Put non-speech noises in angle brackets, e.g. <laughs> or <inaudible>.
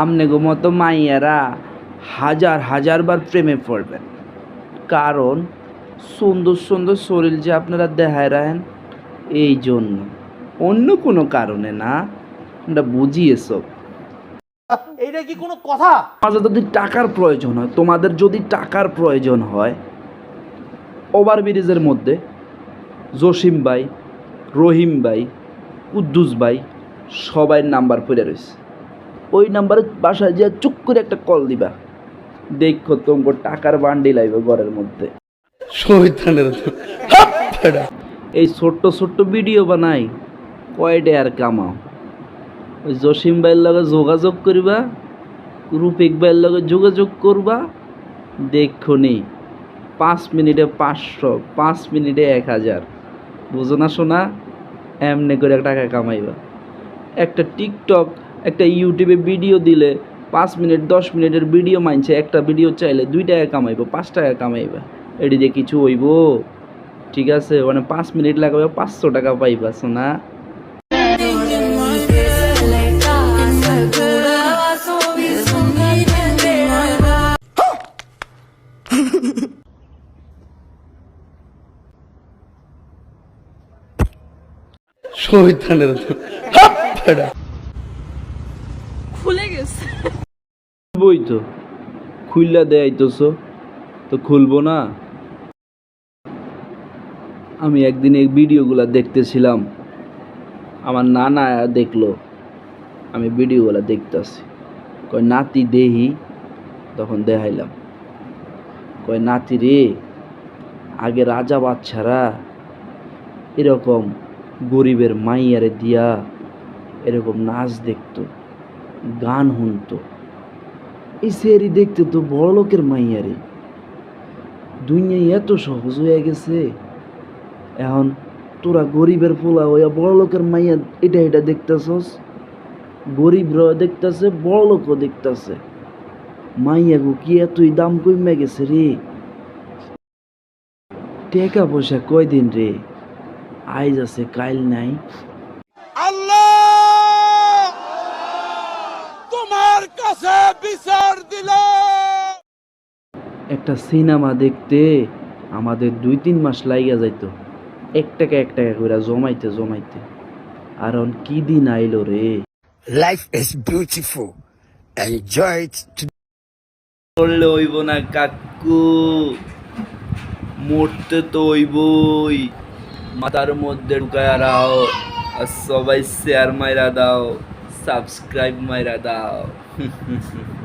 আমনে গো মতো মাইয়ারা হাজার হাজার বার প্রেমে পড়বেন। কারণ সুন্দর সুন্দর শরীর যে আপনারা দেখায় রাখেন এই জন্য। অন্য কোনো কারণে না আমরা বুঝি এসব এইটা কি কোনো কথা? আমাদের যদি টাকার প্রয়োজন হয় তোমাদের যদি টাকার প্রয়োজন হয় ওভার ব্রিজের মধ্যে জসিম ভাই রহিম ভাই কুদ্দুস ভাই সবাই নাম্বার পড়ে রয়েছে। ওই নাম্বারে বাসায় যে চুপ করে একটা কল দিবা। দেখো তোমার টাকার বান্ডি লাগবে ঘরের মধ্যে। এই ছোট্ট ছোট্ট ভিডিও বানাই কয়ডে আর কামাও? ওই জসিম ভাইয়ের লগে যোগাযোগ করিবা রূপিক ভাইয়ের লগে যোগাযোগ করবা দেখো নি পাঁচ মিনিটে পাঁচশো পাঁচ মিনিটে এক হাজার। বুঝো না শোনা এমনি করে টাকা কামাইবা। একটা টিকটক একটা ইউটিউবে ভিডিও দিলে পাঁচ মিনিট, দশ মিনিটের ভিডিও মানছে একটা ভিডিও চাইলে দুই টাকা কামাইবো, পাঁচ টাকা কামাইবা। এটি দিয়ে কিছু হইব। ঠিক আছে মানে পাঁচ মিনিট লাগাবে পাঁচশো টাকা পাইবা শোনা খুলে গেছে। বই তো। খুললা তো খুলবো না। আমি একদিন এই ভিডিওগুলো দেখতেছিলাম। আমার নানা দেখল, আমি ভিডিওগুলো দেখতেছি। কয়, নাতি দেহি? তখন দেখাইলাম। কয়, নাতি রে, আগে রাজা বাচ্চারা এরকম গরিবের মাইয়ারে দিয়া এরকম নাচ দেখতো। গান শুনতো। এই সেরি দেখতে তো বড় লোকের মাইয়ারে দুনিয়ায় এত সহজ হয়ে গেছে। এখন তোরা গরিবের পোলা হইয়া বড় লোকের মাইয়া এটা এটা দেখতেছস। গরিবরা দেখতেছে, বড় লোকও দেখতেছে। মাইয়া গো, কি এতই দাম কমে গেছে রে। টাকা পয়সা কয়দিন রে? আইজ আছে, কাইল নাই আল্লাহ তোমার কাছে বিচার দিল একটা সিনেমা দেখতে আমাদের দুই তিন মাস লাইগা যাইতো। এক টাকা এক টাকা করে জমাইতে জমাইতে। আর কি দিন আইলো রে? লাইফ. Enjoy it today. করলে হইব না কাকু। মরতে তো হইবই। মাথার মধ্যে ঢুকায় রাও আর সবাই শেয়ার মাইরা দাও। সাবস্ক্রাইব মাইরা দাও। <laughs>